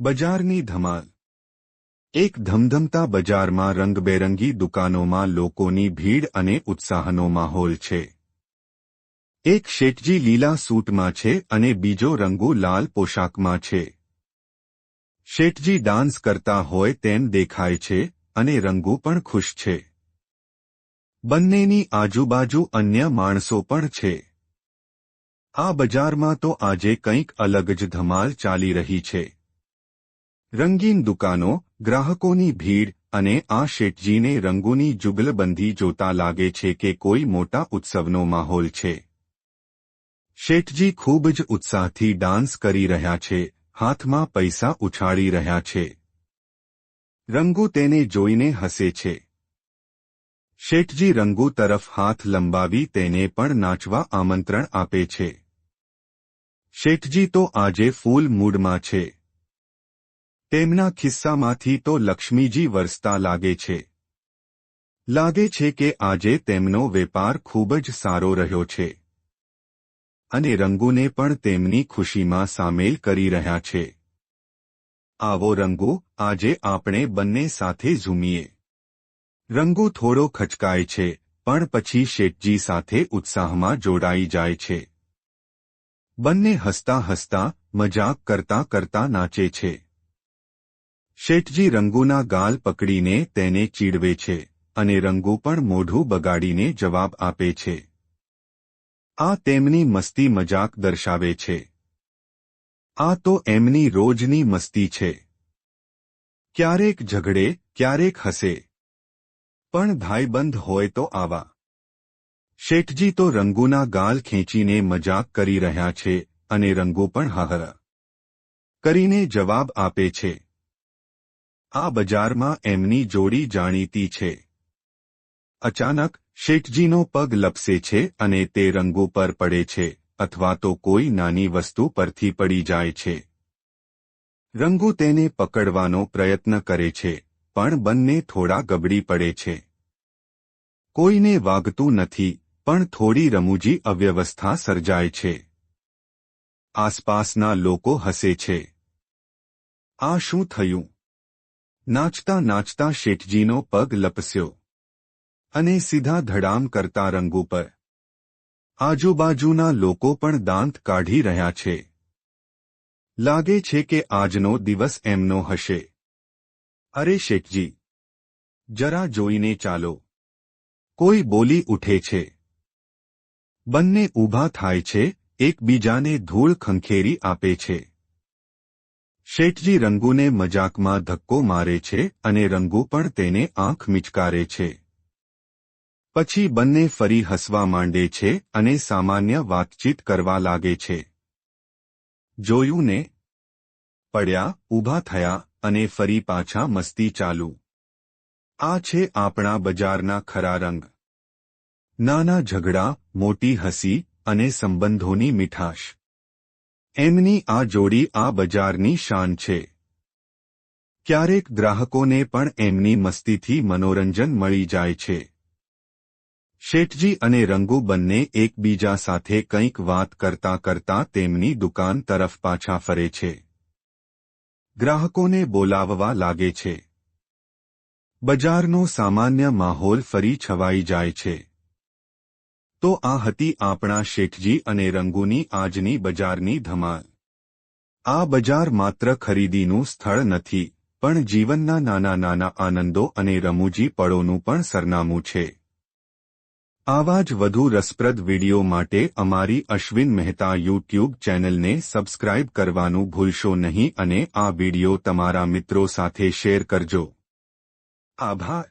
બજારની ધમાલ. એક ધમધમતા બજારમાં રંગબેરંગી દુકાનોમાં લોકોની ભીડ અને ઉત્સાહનો માહોલ છે. એક શેઠજી લીલા સૂટમાં છે અને બીજો રંગુ લાલ પોશાકમાં છે. શેઠજી ડાન્સ કરતા હોય તેમ દેખાય છે અને રંગુ પણ ખુશ છે. બંનેની આજુબાજુ અન્ય માણસો પણ છે. આ બજારમાં તો આજે કંઈક અલગ જ ધમાલ ચાલી રહી છે. રંગીન દુકાનો, ગ્રાહકોની ભીડ અને આ શેઠજીને રંગોની જુગલબંધી જોતા લાગે છે કે કોઈ મોટા ઉત્સવનો માહોલ છે. શેઠજી ખૂબ જ ઉત્સાહથી ડાન્સ કરી રહ્યા છે, હાથમાં પૈસા ઉછાળી રહ્યા છે. રંગુ તેને જોઈને હસે છે. શેઠજી રંગુ તરફ હાથ લંબાવી તેને પણ નાચવા આમંત્રણ આપે છે. શેઠજી તો આજે ફૂલ મૂડમાં છે. તેમના ખિસ્સામાંથી તો લક્ષ્મીજી વરસતા લાગે છે. લાગે છે કે આજે તેમનો વેપાર ખૂબ જ સારો રહ્યો છે. અને રંગુને પણ તેમની ખુશીમાં સામેલ કરી રહ્યા છે. આવો રંગુ, આજે આપણે બંને સાથે ઝૂમીએ. રંગુ થોડો ખચકાય છે, પણ પછી શેઠજી સાથે ઉત્સાહમાં જોડાઈ જાય છે. બંને હસતા હસતા, મજાક કરતા કરતા નાચે છે. શેઠજી રંગુના ગાલ પકડીને તેને ચીડવે છે અને રંગુ પણ મોઢું બગાડીને જવાબ આપે છે. આ તેમની મસ્તી મજાક દર્શાવે છે. આ તો એમની રોજની મસ્તી છે. ક્યારેક ઝઘડે, ક્યારેક હસે. પણ ભાઈબંધ હોય તો આવા. શેઠજી તો રંગુના ગાલ ખેંચીને મજાક કરી રહ્યા છે અને રંગુ પણ હાહર. કરીને જવાબ આપે છે. આ બજારમાં એમની જોડી જાણીતી છે. અચાનક શેઠજીનો પગ લપસે છે અને તે રંગો પર પડે છે અથવા તો કોઈ નાની વસ્તુ પરથી પડી જાય છે. રંગુ તેને પકડવાનો પ્રયત્ન કરે છે, પણ બંને થોડા ગબડી પડે છે. કોઈને વાગતું નથી, પણ થોડી રમૂજી અવ્યવસ્થા સર્જાય છે. આસપાસના લોકો હસે છે. આ શું થયું? નાચતા નાચતા શેઠજીનો પગ લપસ્યો અને સીધા ધડામ કરતા રંગો પર. આજુબાજુના લોકો પણ દાંત કાઢી રહ્યા છે. લાગે છે કે આજનો દિવસ એમનો હશે. અરે શેઠજી, જરા જોઈને ચાલો. કોઈ બોલી ઉઠે છે. બંને ઊભા થાય છે, એકબીજાને ધૂળ ખંખેરી આપે છે. શેઠજી રંગુને મજાકમાં ધક્કો મારે છે અને રંગુ પણ તેને આંખ મિચકારે છે. પછી બંને ફરી હસવા માંડે છે અને સામાન્ય વાતચીત કરવા લાગે છે. જોયું ને પડ્યા, ઊભા થયા અને ફરી પાછા મસ્તી ચાલુ. આ છે આપણા બજારના ખરા રંગ. નાના ઝઘડા, મોટી હસી અને સંબંધોની મીઠાશ. એમની આ જોડી આ બજારની શાન છે. ક્યારેક ગ્રાહકોને પણ એમની મસ્તીથી મનોરંજન મળી જાય છે. શેઠજી અને રંગુ બંને એકબીજા સાથે કંઈક વાત કરતા કરતા તેમની દુકાન તરફ પાછા ફરે છે. ગ્રાહકોને બોલાવવા લાગે છે. બજારનો સામાન્ય માહોલ ફરી છવાઈ જાય છે. તો આ હતી આપણા શેઠજી અને રંગુની આજની બજારની ધમાલ. આ બજાર માત્ર ખરીદીનું સ્થળ નથી, પણ જીવનના નાના નાના આનંદો અને રમૂજી પળોનું પણ સરનામું છે. આવા જ વધુ રસપ્રદ વિડિયો માટે અમારી અશ્વિન મહેતા યુટ્યુબ ચેનલને સબસ્ક્રાઇબ કરવાનું ભૂલશો નહીં અને આ વિડિયો તમારા મિત્રો સાથે શેર કરજો. આભાર.